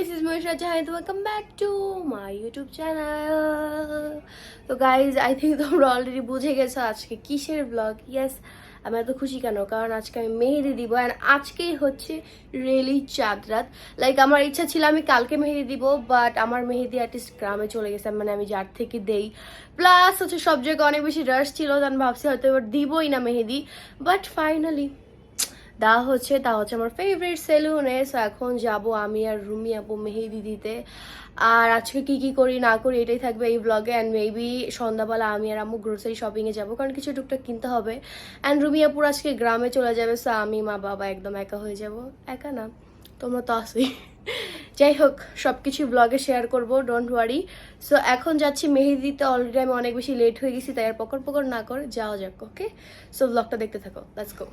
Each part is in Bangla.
this is Moisha Jahan. Welcome back to my YouTube channel. তো গাইজ আই থিঙ্ক তোমরা অলরেডি বুঝে গেছো আজকে কিসের ব্লগ ইয়েস আমি এত খুশি কেন? কারণ আজকে আমি মেহেদি দিব অ্যান্ড আজকেই হচ্ছে রিয়েলি চাঁদ রাত. লাইক আমার ইচ্ছা ছিল আমি কালকে মেহেদি দিব বাট আমার মেহেদি অ্যাটলিস্ট গ্রামে চলে গেছে মানে আমি যার থেকে দেই। প্লাস হচ্ছে সব জায়গায় অনেক বেশি রাশ ছিল আমি ভাবছি হয়তো এবার দিবই না মেহেদি। বাট ফাইনালি দা হচ্ছে তা হচ্ছে আমার ফেভারিট সেলুনে সো এখন যাব আমি আর রুমি আপু মেহেদি দিতে। আর আজকে কি কি করি, না করি, এটাই থাকবে এই ব্লগে অ্যান্ড মেবি সন্ধ্যাবেলা আমি আর আম্মু গ্রোসারি শপিংয়ে যাব, কারণ কিছু টুকটাক কিনতে হবে। অ্যান্ড রুমি আপুর আজকে গ্রামে চলে যাবে সো আমি মা বাবা একদম একা হয়ে যাব। একা না, তোমরা তো আসি যাই হোক সব কিছু ব্লগে শেয়ার করব ডোন্ট ওয়ারি সো এখন যাচ্ছি মেহেদি দিতে অলরেডি আমি অনেক বেশি লেট হয়ে গেছি, তাই আর পকর পকর না করে যাওয়া যাক ওকে সো ব্লগটা দেখতে থাকো লেটস গো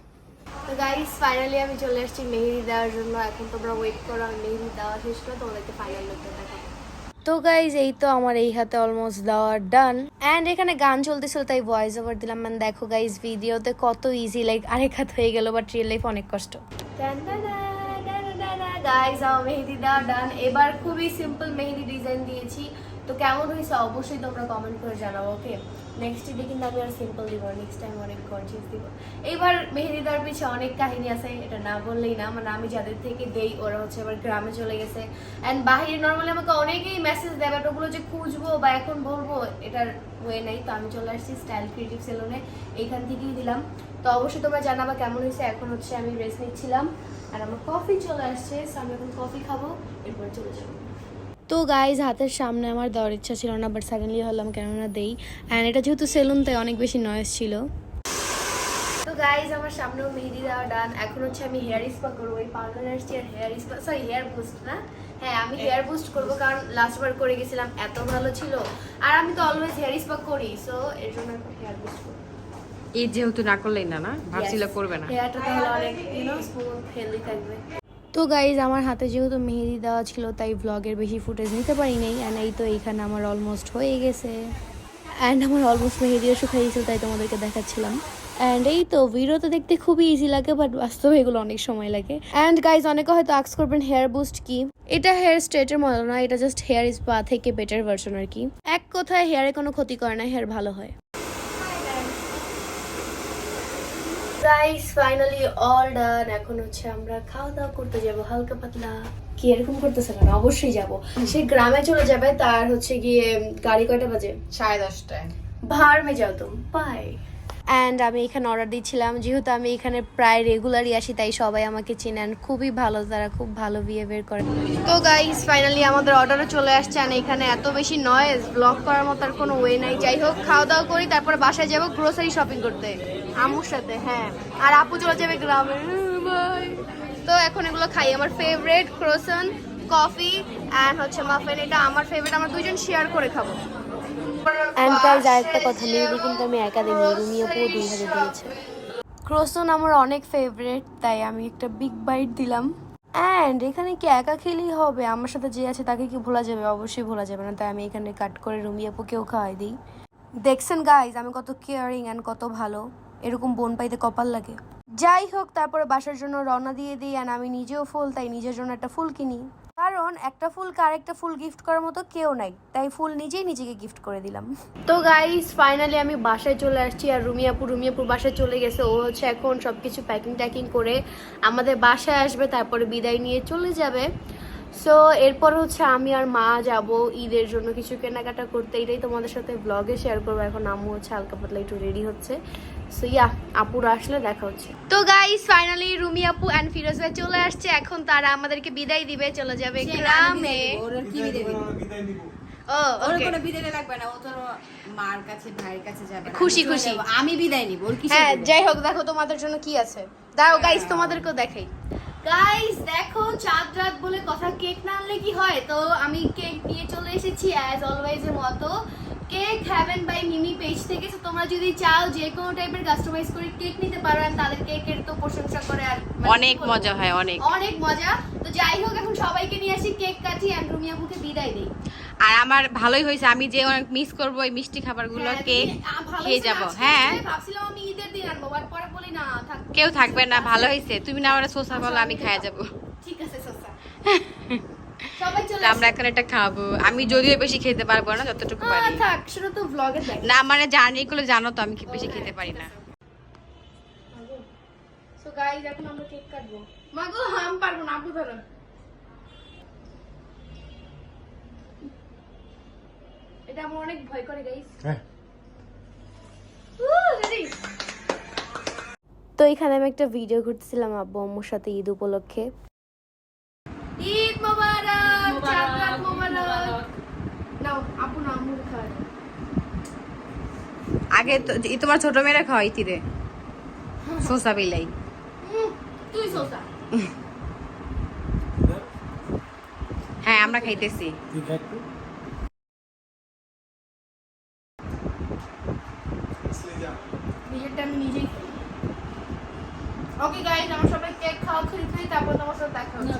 তো গাইস ফাইনালি আমি চলে এসেছি মেহেদি দেওয়ার জন্য। এখন তোমরা ওয়েট করো আমি মেহেদি দেওয়া শেষ করে তোমাদেরকে ফাইনাল লুকটা দেখাবো। তো গাইজ এই তো আমার এই হাতে অলমোস্ট দেওয়া ডান অ্যান্ড এখানে গান চলতেছিল তাই ভয়েস ওভার দিলাম। মানে দেখো গাইজ ভিডিওতে কত ইজি লাইক আরেক হাত হয়ে গেল বাট রিয়েল লাইফ অনেক কষ্ট। গাইজ আমার মেহেদি দেওয়া ডান এবার খুবই সিম্পল মেহেদি ডিজাইন দিয়েছি। তো কেমন হয়েছে অবশ্যই তোমরা কমেন্ট করে জানাব ওকে নেক্সট ডে কিন্তু আমি আর সিম্পল দিব নেক্সট টাইম অনেক গর্জিয়াস দিব। এইবার মেহেদি দেওয়ার পিছে অনেক কাহিনী আছে, এটা না বললেই না মানে আমি যাদের থেকে দেই, ওরা হচ্ছে এবার গ্রামে চলে গেছে। অ্যান্ড বাহিরে নর্মালি আমাকে অনেকেই মেসেজ দেয়, বাট ওগুলো যে খুঁজবো বা এখন বলব, এটার ওয়ে নেই। তো আমি চলে আসছি স্টাইল ক্রিয়েটিভ সেলুনে এইখান থেকেই দিলাম। তো অবশ্যই তোমরা জানাবা কেমন হয়েছে, এখন হচ্ছে আমি রেস্ট নিচ্ছিলাম। আর আমার কফি চলে আসছে আমি এখন কফি খাব, এরপর চলে যাব। তো গাইজ হাতের সামনে আমার দেওয়ার ইচ্ছা ছিল না বাট সেকেন্ডলি হলাম কেননা দেই। অ্যান্ড এটা যেহেতু সেলুন তাই অনেক বেশি নয়েস ছিল। তো গাইজ আমার সামনেও মেহেদি দেওয়া ডান এখন হচ্ছে আমি হেয়ার স্পা করব এই পার্লারে আসছি আর hair spa sorry hair boost না? হ্যাঁ আমি হেয়ার বুস্ট করব কারণ লাস্ট বার করে গেছিলাম এত ভালো ছিল। আর আমি তো অলওয়েজ হেয়ার স্পা করি সো এর জন্য এখন হেয়ার বুস্ট করব। এই যেহেতু না করলেই না না? ভাবছিল করবে না। হেয়ারটা তাহলে অনেক ইউনো স্মুথ হেলদি থাকবে। তো গাইজ আমার হাতে যেহেতু মেহেদি দেওয়া ছিল, তাই ব্লগের বেশি ফুটেজ নিতে পারি নাই অ্যান্ড এই তো এইখানে আমার অলমোস্ট হয়ে গেছে। অ্যান্ড আমার অলমোস্ট মেহেদিও শুকাই গেছে, তাই তোমাদেরকে দেখাচ্ছিলাম। অ্যান্ড এই তো ভিডিওতে দেখতে খুবই ইজি লাগে বাট বাস্তবে এগুলো অনেক সময় লাগে। অ্যান্ড গাইজ অনেকে হয়তো আক্স করবেন হেয়ার বুস্ট কি? এটা হেয়ার স্ট্রেটের মতো না, এটা জাস্ট হেয়ার স্পা থেকে বেটার ভার্সন আর কি। এক কথায় হেয়ারে কোনো ক্ষতি করে না হেয়ার ভালো হয়। গাইস ফাইনালি অল ডান এখন হচ্ছে আমরা খাওয়া দাওয়া করতে যাব হালকা পাতলা। কি এরকম করতেছে না অবশ্যই যাব। সে গ্রামে চলে যাবে তার হচ্ছে গিয়ে গাড়ি কয়টা বাজে? সাড়ে দশটায়। ভার মে যাও তুমি বাই অ্যান্ড আমি এখানে অর্ডার দিচ্ছিলাম যেহেতু আমি এখানে প্রায় রেগুলারই আসি তাই সবাই আমাকে চিনেন। খুবই ভালো তারা খুব ভালো বিহেভিয়ার করে। তো গাইস ফাইনালি আমাদের অর্ডারও চলে আসছে আর এখানে এত বেশি নয়েজ ব্লক করার মতো আর কোনো ওয়ে নাই। যাই হোক খাওয়া দাওয়া করি তারপরে বাসায় যাব গ্রোসারি শপিং করতে। আমুর সাথে হ্যাঁ। আর আপু চলে যাবে গ্রামে. তো এখন এগুলো খাই। আমার ফেভারিট ক্রোসন কফি অ্যান্ড হচ্ছে মাফিন এটা আমার ফেভারিট আমরা দুজন শেয়ার করে খাব। অ্যান্ড গাইজ আরেকটা কথা মেহেদি কিন্তু আমি একা দিই রুমি আপু দুই হাতে দিয়েছে। ক্রোসন আমার অনেক ফেভারিট তাই আমি একটা বিগ বাইট দিলাম। অ্যান্ড এখানে কি একা খেলেই হবে? আমার সাথে যে আছে তাকে কি ভোলা যাবে? অবশ্যই ভোলা যাবে না। তাই আমি এখানে কাট করে রুমি আপুকেও খাওয়াই দিই। দেখছেন গাইজ আমি কত কেয়ারিং অ্যান্ড কত ভালো। এরকম বোন পাইতে কপাল লাগে। যাই হোক, তারপরে বাসার জন্য রওনা দিয়ে দিই আর আমি নিজেও ফুল, তাই নিজের জন্য একটা ফুল কিনি। কারণ একটা ফুলকে আরেকটা ফুল গিফট করার মতো কেউ নাই, তাই ফুল নিজেই নিজেকে গিফট করে দিলাম। তো গাইস ফাইনালি আমি বাসায় চলে আসছি আর রুমিয়াপুর রুমিয়াপুর বাসায় চলে গেছে। ও হচ্ছে এখন সবকিছু প্যাকিং ট্যাকিং করে আমাদের বাসায় আসবে, তারপরে বিদায় নিয়ে চলে যাবে। সো এরপর হচ্ছে আমি আর মা যাব ঈদের জন্য কিছু কেনাকাটা করতে। এটাই তোমাদের সাথে ব্লগে শেয়ার করব। এখন আম্মু হচ্ছে হালকা পাতলা একটু রেডি হচ্ছে। সো ইয়া আপুর আসলে দেখা হচ্ছে। তো গাইস ফাইনালি রুমি আপু অ্যান্ড ফিরোজ ভাই চলে আসছে। এখন তারা আমাদেরকে বিদায় দিবে চলে যাবে গ্রামে। কি বিদায় ও ওর কোনো বিদায় লাগবে না ও তোর মার কাছে ভাইয়ের কাছে যাবে খুশি, আমি খুশি। আমি বিদায় নিব ওর কি হ্যাঁ যাই হোক দেখো তোমাদের জন্য কি আছে। দাও গাইস তোমাদেরকেও দেখাই। গাইস দেখো চাঁদ রাত বলে কথা কেক না আনলে কি হয়? তো আমি কেক নিয়ে চলে এসেছি অ্যাজ অলওয়েজ এর মতো। Cake haven by Mimi page থেকে তো তোমরা যদি চাও যে কোনো টাইপের কাস্টমাইজ করে কেক নিতে পারো আর তাদের কেকের তো প্রশংসা করে আর মানে অনেক মজা হয় অনেক। অনেক মজা। তো যাই হোক এখন সবাইকে নিয়ে আসি কেক কাটি আর রুমিয়াবুকে বিদায় দিই। আর আমার ভালোই হয়েছে আমি যে অনেক মিস করব এই মিষ্টি খাবারগুলো হ্যাঁ, কেক তুমি, খেয়ে যাব। হ্যাঁ। ভাবছিলাম আমি ঈদের দিন আনব বাট পরে বলি না কেউ থাকবে না ভালো হয়েছে। তুমি না আমার সোসা বলো আমি খাইয়া যাব। ঠিক আছে সোসা আমরা এখন এটা খাব। আমি যদিও বেশি খেতে পারব না যতটুকু পারি। তো না মানে জার্নি গুলো জানো তো আমি কি বেশি খেতে পারি না। এখন আমরা কেক কাটবো। মাগো আমি পারব না আপু ধরো। এটা আমার অনেক ভয় করে গাইস হ্যাঁ। তো এখানে আমি একটা ভিডিও করতেছিলাম আব্বু আম্মুর সাথে ঈদ উপলক্ষে। ঈদ মোবারক চাঁদ মোবারক নাও আপু না আম্মুর খায় আগে তো এই তোমার ছোট মেয়েরা খাওয়াই তীরে সোসা বিলাই। তুই সোসা হ্যাঁ আমরা খাইতেছি তুই খা একটু নিজেরটা আমি নিজেই খাই ওকে গাইস আমরা সবাই কেক খাওয়া খেয়ে খাই তারপর তোমার সাথে দেখা হচ্ছে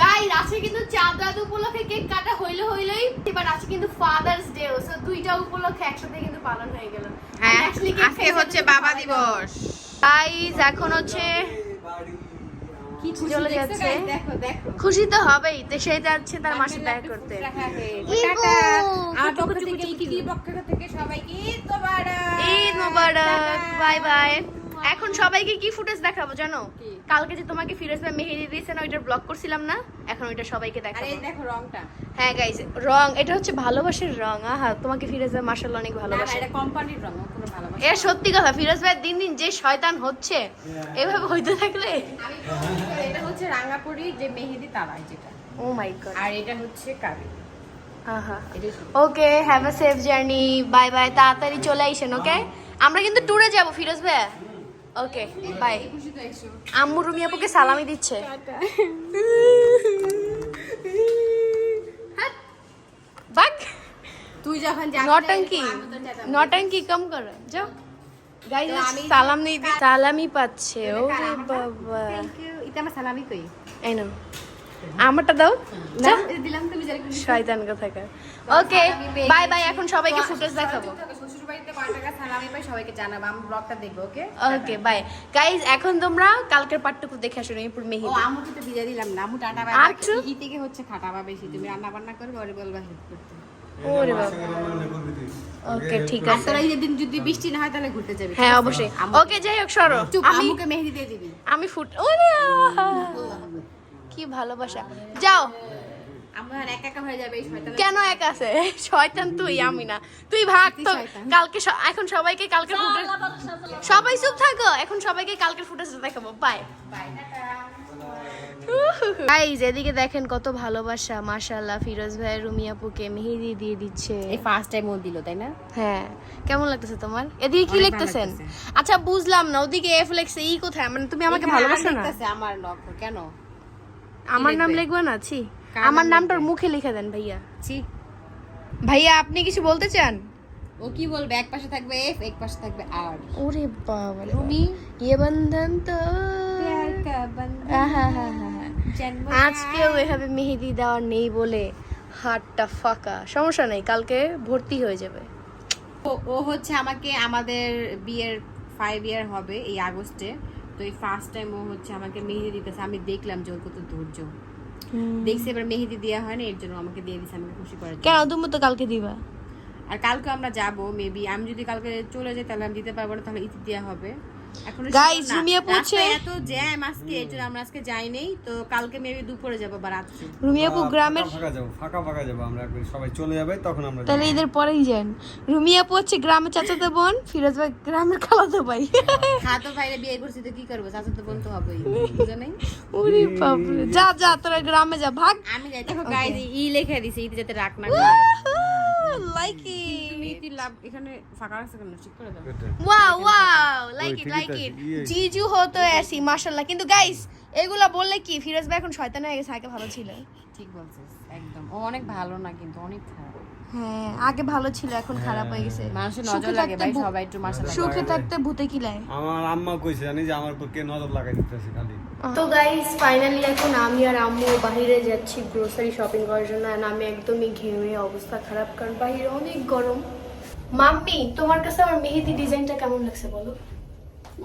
গাইস আজকে কিন্তু চাঁদ রাত উপলক্ষে কেক কাটা হইলে হইলেই। এবার আজকে কিন্তু ফাদার্স ডে সো দুইটা উপলক্ষে একসাথে কিন্তু পালন হয়ে গেল। হ্যাঁ আজকে হচ্ছে বাবা দিবস। গাইস এখন হচ্ছে কি চলে যাচ্ছে। দেখো দেখো। খুশি তো হবেই তো সেই যাচ্ছে তার মাসে দেখা করতে। ঈদ মোবারক। বাই বাই এখন সবাইকে কি ফুটেজ দেখাবো জানো? কালকে যে তোমাকে ফিরোজ ভাই মেহেদি দিয়েছে না ওইটার ব্লগ করছিলাম না এখন ওইটা সবাইকে আরে দেখাবো। এই দেখো রংটা। হ্যাঁ গাইজ রং এটা হচ্ছে ভালোবাসার রং। আহা তোমাকে ফিরোজ ভাই মার্শাল অনেক ভালোবাসে। এটা কোম্পানির রং কোনো ভালোবাসা এটা সত্যি কথা ফিরোজ ভাই দিন দিন যে শয়তান হচ্ছে এভাবে হইতে থাকলে? এটা হচ্ছে রাঙ্গাপুরি যে মেহেদি তারাই যেটা। ও মাই গড আর এটা হচ্ছে কারি আহা। Okay have a safe journey bye bye তাড়াতাড়ি চলে আইসেন ওকে আমরা কিন্তু ট্যুরে যাব ফিরোজ ভাই। ওকে বাই আম্মু রুমি আপুকে সালামি দিচ্ছে। বাক। তুই যখন নটঙ্কি। নটঙ্কি কম করো। যাও। সালাম নেই দি সালামি পাচ্ছে। ও? বাবা। এটা আমার সালামি কই? এই নাও আমারটা দাও। দিলাম তুমি শয়তান কোথাকার। ওকে বাই বাই এখন সবাইকে ফুটেজ দেখাবো। সালামি পাই সবাইকে জানাব আমি ব্লগটা দেখব ওকে? ওকে বাই গাইজ এখন তোমরা কালকের পার্টটুকু দেখে আসো রুমিপুর ও মেহেদি আমুকে তো বিদায় দিলাম না আমু টাটা বাই। ই থেকে হচ্ছে খাটাবা বেশি তুমি রান্না বান্না করবে ওরে বলবা হেল্প করতে। ওরে বাবা। ওকে ঠিক আছে। এই দিন যদি বৃষ্টি না হয় তাহলে ঘুরতে যাবি হ্যাঁ অবশ্যই। ওকে যাই হোক সরো। চুপ আমি আমুকে মেহেদি দিয়ে দিবি। আমি ফুট ওরে কি ভালোবাসা। যাও। কেন এক আছে? শয়তান তুই আমি না। তুই ভাগ তো কালকে এখন সবাইকে কালকে ফুটেজ সবাই চুপ থাকো। এখন সবাইকে কালকে ফুটেজ দেখাবো। বাই গাইজ এদিকে দেখেন কত ভালোবাসা। মাশাআল্লাহ ফিরোজ ভাই রুমি আপুকে মেহেদি দিয়ে দিচ্ছে। এই ফার্স্ট টাইম ও দিল তাই না? হ্যাঁ। কেমন লাগতেছে তোমার? এদিকে কি লিখতেছেন? আচ্ছা বুঝলাম না। ওদিকে এফ লেখছে ই কোথায়? মানে তুমি আমাকে ভালোবাসো না? আমার লক্ষ্য কেন? আমার নাম লিখবে? না? ছি। আমার নাম নামটার মুখে লিখে দেন ভাইয়া। ছি। ভাইয়া আপনি কিছু বলতে চান? ও কি বলবে? এক পাশে থাকবে এফ এক পাশে থাকবে আর ওরে বাবা রুমি? ইয়ে বন্ধন তো। বন্ধন। আহাহাহা। জন্ম আজকেও এভাবে মেহেদি দেওয়ার নেই বলে হাতটা ফাঁকা। সমস্যা নেই কালকে ভর্তি হয়ে যাবে। ও- ও হচ্ছে আমাকে আমাদের বিয়ের ফাইভ ইয়ার হবে এই আগস্টে। তো এই ফার্স্ট টাইম ও হচ্ছে আমাকে মেহেদি দিতেছে। আমি দেখলাম যে ওর কত ধৈর্য। দেখছি এবার মেহেদি দেওয়া হয় না এর জন্য আমাকে দিয়ে দিছে আমাকে খুশি করার জন্য। কেন তুমি তো কালকে দিবা। আর কালকে আমরা যাব মেবি আমি যদি কালকে চলে যাই তাহলে আমি দিতে পারব না তাহলে ইতি দেওয়া হবে। এখন Guys, রুমিয়া পৌঁছে- এত জ্যাম আজকে এর আমরা আজকে যাই নেই তো কালকে মেবি দুপুরে যাব বা রাত্রে। রুমি আপু গ্রামের ফাঁকা যাব ফাঁকা ফাঁকা যাব আমরা একবার সবাই চলে যাবে তখন আমরা তাহলে ঈদের পরেই যান। রুমি আপু হচ্ছে গ্রামের চাচাতো বোন ফিরোজ ভাই গ্রামের খালাতো ভাই। হ্যাঁ তো ভাইরে বিয়ে করছি তো কি করব? চাচা তো বোন তো হবেই বুঝো নাই ওরে বাপরে যা যা তোরা গ্রামে যা ভাগ। আমি যাই দেখো গাইজ ই লেখা দিছে ইতি যাতে রাখ না লাইক লাভ এখানে ফাঁকা রাখছে কেন? ঠিক করে দাও। Wow wow like it like it. জিজু হতো এসি মাশাআল্লাহ। কিন্তু গাইস এগুলা বললে কি ফিরোজ ভাই এখন শয়তান হয়ে গেছে আগে ভালো ছিল। ঠিক বলছিস একদম। ও অনেক ভালো না কিন্তু অনেক খারাপ। হ্যাঁ আগে ভালো ছিল এখন খারাপ হয়ে গেছে। মানুষের নজর লাগে ভাই সবাই একটু মাসাল্লাহ সুখে থাকতে ভূতে কিলায় আমার আম্মা কইছে জানি যে আমার কে নজর লাগাই দিতেছে খালি। তো গাইস ফাইনালি এখন আমি আর আম্মু বাইরে যাচ্ছি গ্রোসারি শপিং করার জন্য আর আমি একদমই ঘেমে অবস্থা খারাপ কারণ বাইরে অনেক গরম। মাম্মি তোমার কাছে আমার মেহেদি ডিজাইনটা কেমন লাগছে বলো?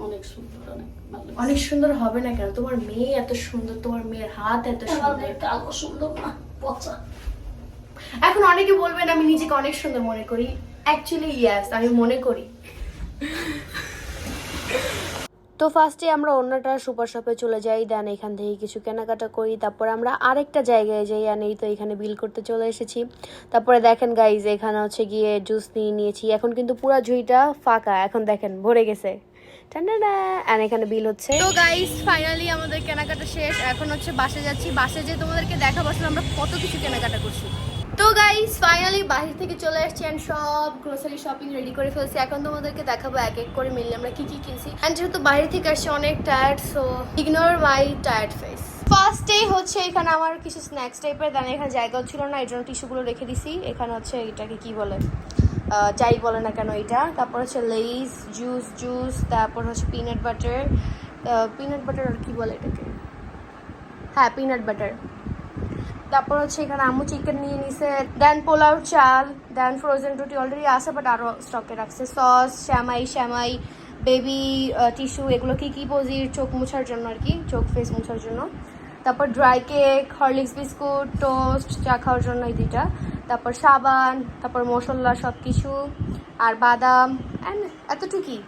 অনেক সুন্দর অনেক অনেক সুন্দর হবে না কেন? তোমার মেয়ে এত সুন্দর তোমার মেয়ের হাত এত সুন্দর। মেয়েটা সুন্দর না পচা। এখন অনেকে বলবেন আমি নিজেকে অনেক সুন্দর মনে করি। অ্যাকচুয়ালি ইয়াস আমি মনে করি। তো ফার্স্টে আমরা অন্যটা সুপার শপে চলে যাই দেন এখান থেকে কিছু কেনাকাটা করি তারপর আমরা আরেকটা জায়গায় যাই আর এই তো এখানে বিল করতে চলে এসেছি। তারপরে দেখেন গাইজ এখানে হচ্ছে গিয়ে জুস নিয়ে নিয়েছি। এখন কিন্তু পুরো ঝুঁইটা ফাঁকা এখন দেখেন ভরে গেছে। অ্যান্ড এখানে বিল হচ্ছে। তো গাইস ফাইনালি আমাদের কেনাকাটা শেষ। এখন হচ্ছে বাসে যাচ্ছি। বাসে যে তোমাদেরকে দেখাবো আসলে আমরা কত কিছু কেনাকাটা করছি। তো গাইস ফাইনালি বাহির থেকে চলে আসছি অ্যান্ড সব গ্রোসারি শপিং রেডি করে ফেলছি। এখন তোমাদেরকে দেখাবো এক এক করে মিললে আমরা কি কি কিনছি। অ্যান্ড যেহেতু বাইরে থেকে আসছি, অনেক tired so ignore my tired face ফার্স্টেই হচ্ছে এখানে আমার কিছু স্ন্যাক্স টাইপের দাঁড়িয়ে এখানে জায়গাও ছিল না, এই জন্য টিস্যুগুলো রেখে দিছি। এখানে হচ্ছে এটাকে কি বলে? যাই বলে না কেন এটা। তারপর হচ্ছে লেইস জুস জুস তারপর হচ্ছে পিনাট বাটার পিনাট বাটার আর কি বলে এটাকে? হ্যাঁ পিনাট বাটার তারপর হচ্ছে এখানে আমু চিকেন নিয়ে নিছে। দেন পোলাও, চাল দেন ফ্রোজেন রুটি অলরেডি আছে বাট আরও স্টকে রাখছে। সস শ্যামাই শ্যামাই বেবি টিস্যু এগুলো কি কি পজির চোখ মুছার জন্য আর কি? চোখ ফেস মুছার জন্য। তারপর dry cake Horlicks biscuit toast চা খাওয়ার জন্য এই দুইটা। তারপর সাবান, তারপর মশলা সব কিছু আর বাদাম অ্যান্ড এতটুকুই।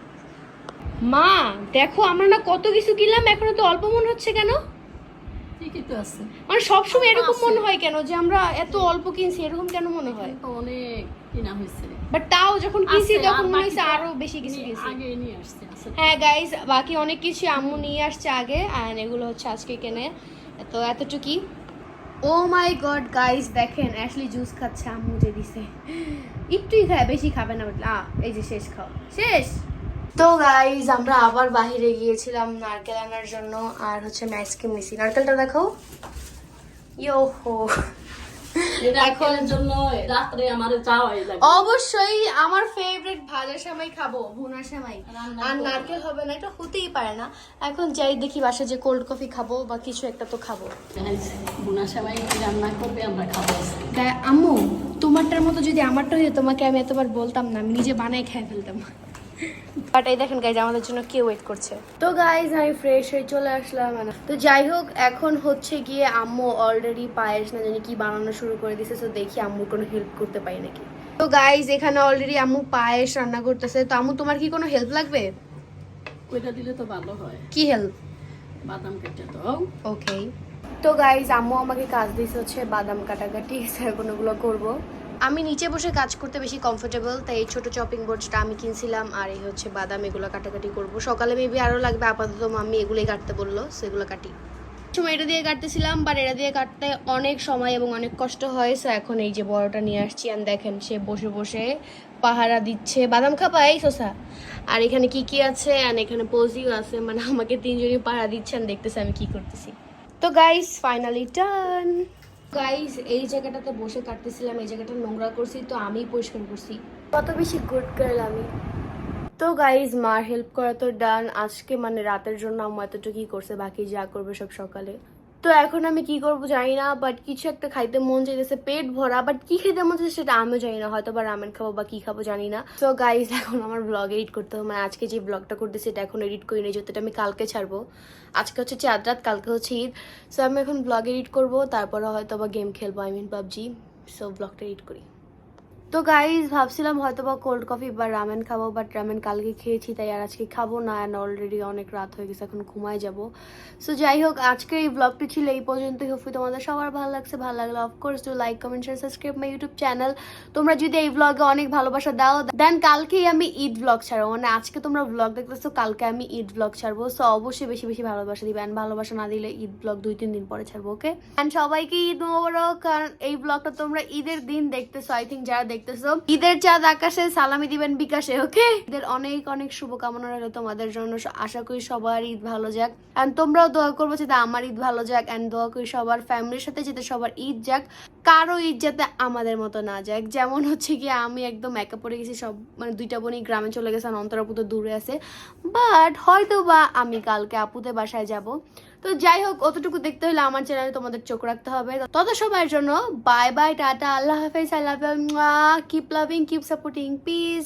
মা, দেখো আমরা না কত কিছু কিনলাম, এখনও তো অল্প মনে হচ্ছে কেন? ঠিকই তো আছে। মানে সবসময় এরকম মনে হয় কেন যে আমরা এত অল্প কিনছি এরকম কেন মনে হয়? অনেক কিনা হয়েছে। বাট তাও যখন কিনছি তখন মনে হয়েছে আরও বেশি কিছু কিনছি। আগে নিয়ে আসছে হ্যাঁ গাইস বাকি অনেক কিছু আম্মু নিয়ে আসছে আগে অ্যান্ড এগুলো হচ্ছে আজকে কেনে। তো এতটুকুই। ও মাই গড গাইস দেখেন অ্যাশলি জুস খাচ্ছে আম্মু যে দিছে। একটুই খায় বেশি খাবে না আ এই যে শেষ খাও। শেষ! তো গাইজ আমরা আবার বাইরে গিয়েছিলাম নারকেল আনার জন্য আর হচ্ছে আইসক্রিম নিছি নারকেলটা দেখো। ইয়ো হো এখন জন্য রাত্রে আমার অবশ্যই আমার ফেভারিট ভাজা সেমাই খাব ভুনা সেমাই। আর নারকেল হবে না এটা হতেই পারে না। এখন যাই দেখি বাসা যে কোল্ড কফি খাব বা কিছু একটা তো খাব। বুনা সবাই রান্না করবে আমরা খাব। আম্মু তোমারটার মতো যদি আমারটা হয়ে তোমাকে আমি এতবার বলতাম না আমি নিজে বানাই খেয়ে ফেলতাম। বাট এই দেখেন গাইজ আমাদের জন্য কে ওয়েট করছে? তো গাইজ আমি ফ্রেশ হয়ে চলে আসলাম। তো যাই হোক এখন হচ্ছে গিয়ে আম্মু অলরেডি পায়েস না জানি কি বানানো শুরু করে দিছে তো দেখি আম্মুর কোনো হেল্প করতে পারি নাকি। তো গাইজ এখানে অলরেডি আম্মু পায়েস রান্না করতেছে। তো আম্মু তোমার কি কোনো হেল্প লাগবে? ওইটা দিলে তো ভালো হয়। কি হেল্প বাদাম কেটে তো ওকে তো গাইজ আম্মু আমাকে কাজ দিয়েছে হচ্ছে বাদাম কাটাকাটি এখন ওগুলো করব। আমি নিচে বসে কাজ করতে বেশি কমফোর্টেবল তাই এই ছোট চপিং বোর্ডটা আমি কিনছিলাম আর এই হচ্ছে বাদাম, এগুলো কাটাকাটি করব। সকালে মেবি আরও লাগবে, আপাতত মাম্মি এগুলোই কাটতে বলল, সেগুলো কাটি। সময় এটা দিয়ে কাটতেছিলাম বাট এটা দিয়ে কাটতে অনেক সময় এবং অনেক কষ্ট হয় সো এখন এই যে বড়টা নিয়ে আসছি আর দেখেন সে বসে বসে পাহারা দিচ্ছে। বাদাম খাপা এই শোষা আর এখানে কি কি আছে আর এখানে পজিও আছে মানে আমাকে তিনজনই পাহারা দিচ্ছেন দেখতেছে আমি কি করতেছি। তো গাইস ফাইনালি ডান গাইস এই জায়গাটাতে বসে কাটতেছিলাম, এই জায়গাটা নোংরা করছি, তো আমি পরিষ্কার করছি। কত বেশি গুড গার্ল আমি। তো গাইজ মার হেল্প করা তো ডান আজকে মানে রাতের জন্য আম্মু এতটুকুই করছে, বাকি যা করবে সব সকালে। তো এখন আমি কি করব জানি না বাট কিছু একটা খাইতে মন চাইতেছে, পেট ভরা বাট কি খেতে মন চাইছে সেটা আমিও জানি না, হয়তো বা রামেন খাব বা কি খাব জানি না। তো গাইজ এখন আমার ব্লগ এডিট করতে হবে মানে আজকে যে ব্লগটা করতেছি সেটা এখন এডিট করি নেই যতটা আমি কালকে ছাড়বো। আজকে হচ্ছে চাঁদ রাত, কালকে হচ্ছে ঈদ। সো আমি এখন ব্লগ এডিট করব, তারপরে হয়তো বা গেম খেলব আই মিন পাবজি। সো ব্লগটা এডিট করি। তো গাইজ ভাবছিলাম হয়তো বা কোল্ড কফি বা রামেন খাব বাট রামেন কালকে খেয়েছি, তাই আর আজকে খাব না অ্যান্ড অলরেডি অনেক রাত হয়ে গেছে, এখন ঘুমায় যাব। সো যাই হোক, আজকের এই ব্লগটি ছিল এই পর্যন্তই। হোপ তোমাদের সবার ভালো লাগছে। ভালো লাগলে of course to like comment share subscribe my YouTube channel তোমরা যদি এই ব্লগে অনেক ভালোবাসা দাও দেন কালকেই আমি ঈদ ব্লগ ছাড়বো। মানে আজকে তোমরা ব্লগ দেখতেছো, কালকে আমি ঈদ ব্লগ ছাড়বো। সো অবশ্যই বেশি বেশি ভালোবাসা দিবে। অ্যান্ড ভালোবাসা না দিলে ঈদ ব্লগ দুই, তিন দিন পরে ছাড়বো ওকে অ্যান্ড সবাইকে ঈদ মোবারক। কারণ এই ব্লগটা তোমরা ঈদের দিন দেখতেছো। আই থিঙ্ক যারা দেখতেছো। ঈদের চাঁদ আকাশে সালামি দিবেন বিকাশে, ওকে? ঈদের অনেক অনেক শুভকামনা রইল তোমাদের জন্য। আশা করি সবার ঈদ ভালো যাক। অ্যান্ড তোমরাও দোয়া করব যাতে আমার ঈদ ভালো যাক। অ্যান্ড দোয়া করি সবার ফ্যামিলির সাথে যাতে সবার ঈদ যাক। কারও ঈদ যাতে আমাদের মতো না যাক। যেমন হচ্ছে কি আমি একদম একা পড়ে গেছি, সব মানে দুইটা বোনই গ্রামে চলে গেছে, আর অন্তরাপু দূরে আছে। বাট হয়তো বা আমি কালকে আপুদের বাসায় যাব। তো যাই হোক, অতটুকু দেখতে হলে আমার চ্যানেলে তোমাদের চোখ রাখতে হবে। তত সময়ের জন্য বাই বাই টাটা, আল্লাহ হাফেজ I love keep loving keep supporting peace